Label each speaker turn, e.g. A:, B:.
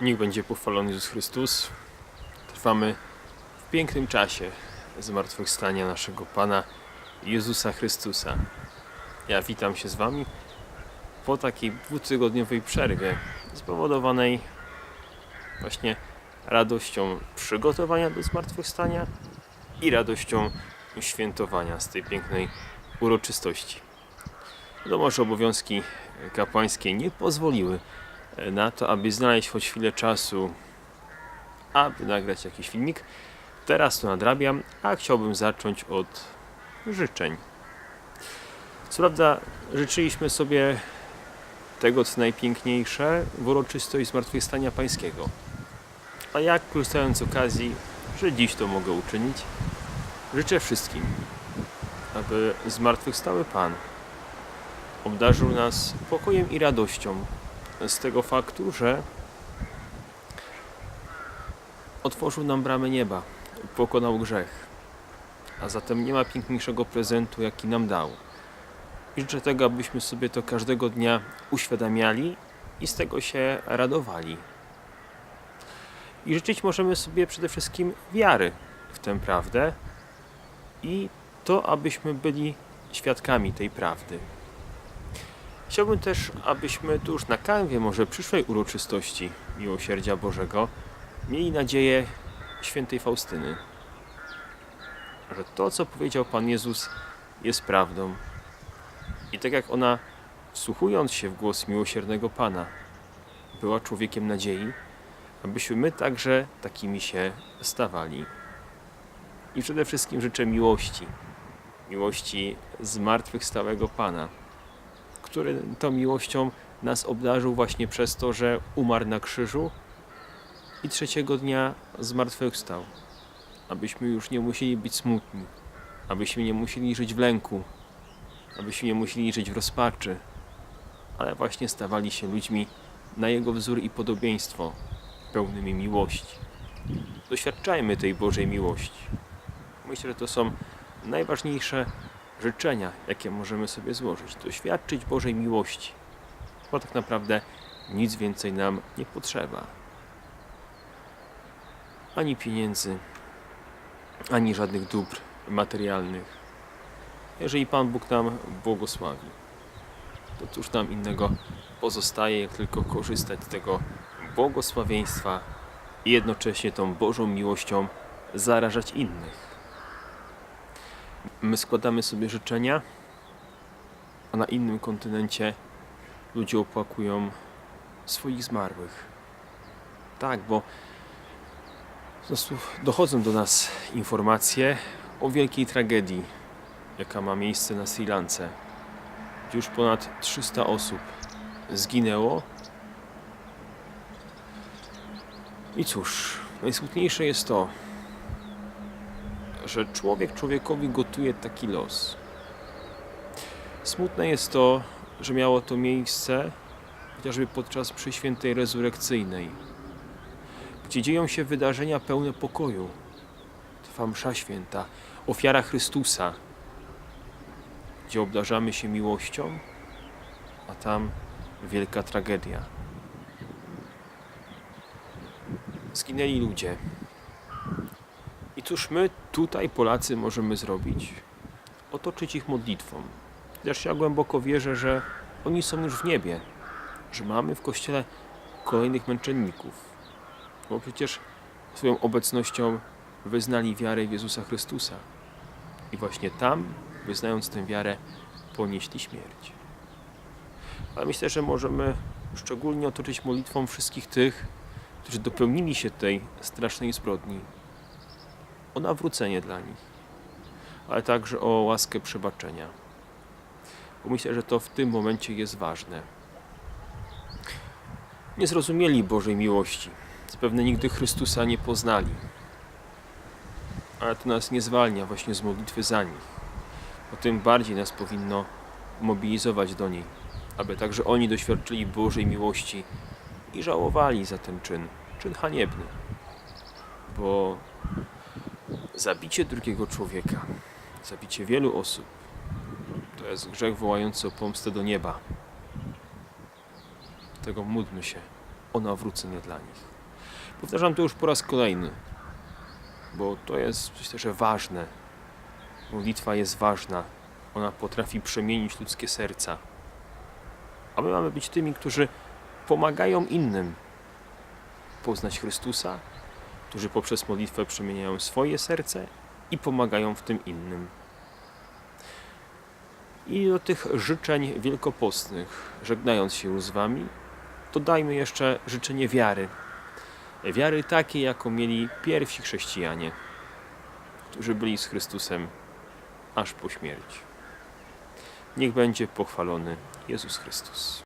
A: Niech będzie pochwalony Jezus Chrystus. Trwamy w pięknym czasie zmartwychwstania naszego Pana Jezusa Chrystusa. Ja witam się z Wami po takiej dwutygodniowej przerwie spowodowanej właśnie radością przygotowania do zmartwychwstania i radością świętowania z tej pięknej uroczystości. Wiadomo, że obowiązki kapłańskie nie pozwoliły na to, aby znaleźć choć chwilę czasu, aby nagrać jakiś filmik. Teraz to nadrabiam, a chciałbym zacząć od życzeń. Co prawda, życzyliśmy sobie tego, co najpiękniejsze w uroczystość Zmartwychwstania Pańskiego. A jak, korzystając z okazji, że dziś to mogę uczynić, życzę wszystkim, aby zmartwychwstały Pan obdarzył nas pokojem i radością z tego faktu, że otworzył nam bramę nieba, pokonał grzech, a zatem nie ma piękniejszego prezentu, jaki nam dał. I życzę tego, abyśmy sobie to każdego dnia uświadamiali i z tego się radowali. I życzyć możemy sobie przede wszystkim wiary w tę prawdę i to, abyśmy byli świadkami tej prawdy. Chciałbym też, abyśmy tu już na kanwie może przyszłej uroczystości Miłosierdzia Bożego mieli nadzieję świętej Faustyny, że to, co powiedział Pan Jezus, jest prawdą. I tak jak ona, wsłuchując się w głos miłosiernego Pana, była człowiekiem nadziei, abyśmy my także takimi się stawali. I przede wszystkim życzę miłości, miłości zmartwychwstałego Pana który tą miłością nas obdarzył właśnie przez to, że umarł na krzyżu i trzeciego dnia zmartwychwstał. Abyśmy już nie musieli być smutni, abyśmy nie musieli żyć w lęku, abyśmy nie musieli żyć w rozpaczy, ale właśnie stawali się ludźmi na Jego wzór i podobieństwo, pełnymi miłości. Doświadczajmy tej Bożej miłości. Myślę, że to są najważniejsze życzenia, jakie możemy sobie złożyć, doświadczyć Bożej miłości, bo tak naprawdę nic więcej nam nie potrzeba. Ani pieniędzy, ani żadnych dóbr materialnych. Jeżeli Pan Bóg nam błogosławi, to cóż nam innego pozostaje, jak tylko korzystać z tego błogosławieństwa i jednocześnie tą Bożą miłością zarażać innych. My składamy sobie życzenia, a na innym kontynencie ludzie opłakują swoich zmarłych. Tak, bo dochodzą do nas informacje o wielkiej tragedii, jaka ma miejsce na Sri Lance. Już ponad 300 osób zginęło. I cóż, najsmutniejsze jest to, że człowiek człowiekowi gotuje taki los. Smutne jest to, że miało to miejsce chociażby podczas przy świętej rezurekcyjnej, gdzie dzieją się wydarzenia pełne pokoju. Trwa msza święta, ofiara Chrystusa, gdzie obdarzamy się miłością, a tam wielka tragedia. Zginęli ludzie. Cóż my tutaj, Polacy, możemy zrobić? Otoczyć ich modlitwą. Chociaż ja głęboko wierzę, że oni są już w niebie, że mamy w kościele kolejnych męczenników. Bo przecież swoją obecnością wyznali wiarę w Jezusa Chrystusa. I właśnie tam, wyznając tę wiarę, ponieśli śmierć. Ale myślę, że możemy szczególnie otoczyć modlitwą wszystkich tych, którzy dopełnili się tej strasznej zbrodni, o nawrócenie dla nich, ale także o łaskę przebaczenia. Bo myślę, że to w tym momencie jest ważne. Nie zrozumieli Bożej miłości, zapewne nigdy Chrystusa nie poznali, ale to nas nie zwalnia właśnie z modlitwy za nich. O tym bardziej nas powinno mobilizować do niej, aby także oni doświadczyli Bożej miłości i żałowali za ten czyn, czyn haniebny. Bo zabicie drugiego człowieka, zabicie wielu osób, to jest grzech wołający o pomstę do nieba. Tego módlmy się, o nawrócenie dla nich. Powtarzam to już po raz kolejny, bo to jest myślę, że ważne. Modlitwa jest ważna. Ona potrafi przemienić ludzkie serca. A my mamy być tymi, którzy pomagają innym poznać Chrystusa, którzy poprzez modlitwę przemieniają swoje serce i pomagają w tym innym. I do tych życzeń wielkopostnych, żegnając się z Wami, dodajmy jeszcze życzenie wiary. Wiary takiej, jaką mieli pierwsi chrześcijanie, którzy byli z Chrystusem aż po śmierć. Niech będzie pochwalony Jezus Chrystus.